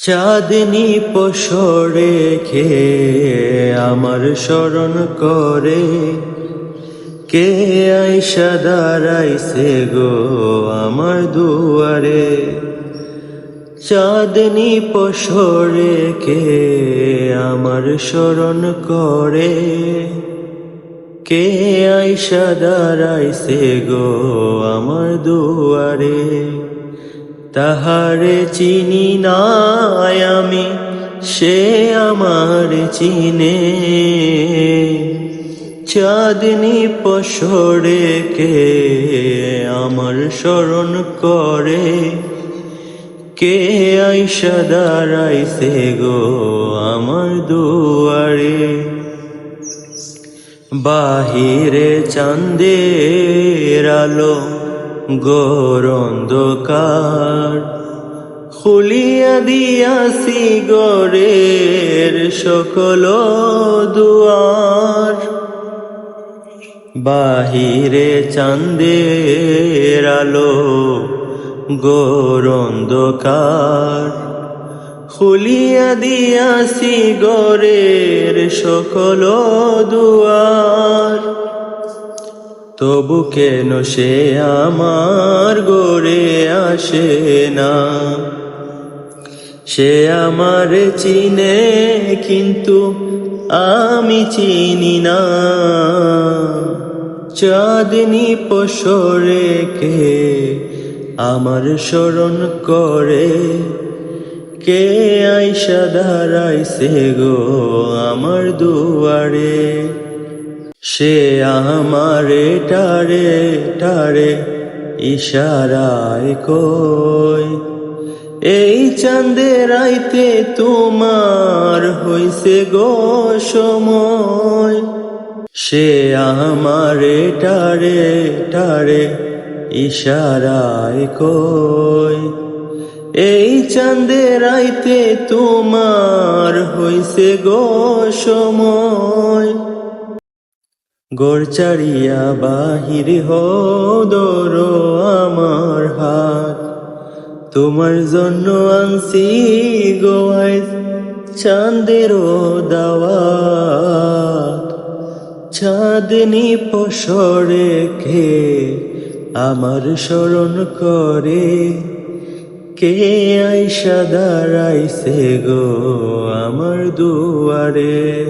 চাঁদনি পশরে খে আমার স্মরণ করে। কে আইসা দাঁড়াইছে গো আমার দুয়ারে? চাঁদনি পশরে কে আমার স্মরণ করে। কে আইসা দাঁড়াইছে গো আমার দুয়ারে? তাহারে চিনি নাই আমি, সে আমার চিনে। চাঁদনি পশরে কে আমার স্মরণ করে? কে আইসা দাঁড়াইছে গো আমার দুয়ারে? বাহিরে চাঁদের আলো গোরন্ধকার খুলিয়া দিয়াছি গরের সকল দুয়ার। বাহিরে চাঁদের আলো গোরন্ধকার খুলিয়া দিয়াছি গরের সকল দুয়ার। তবু কেন সে আমার গড়ে আসে না? সে আমার চিনে, কিন্তু আমি চিনি না। চাঁদনি পশরে কে আমার স্মরণ করে? কে আইসা দাঁড়াইছে গো আমার দুয়ারে? সে আমারে টারে টারে ইশারায় কই। এই চাঁদের আইতে তোমার হইছে গো সময়। সে আমারে টারে টারে ইশারায় কই। এই চাঁদের আইতে তোমার হইছে গো সময়। গোরচারিয়া বাহির হদর আমার হাত। তোমার জন্য আনছি গোয়াই চাঁদের দাওয়াত। চাঁদনি পশরে খে আমার স্মরণ করে? কে আইসা দাঁড়াইছে গো আমার দুয়ারে?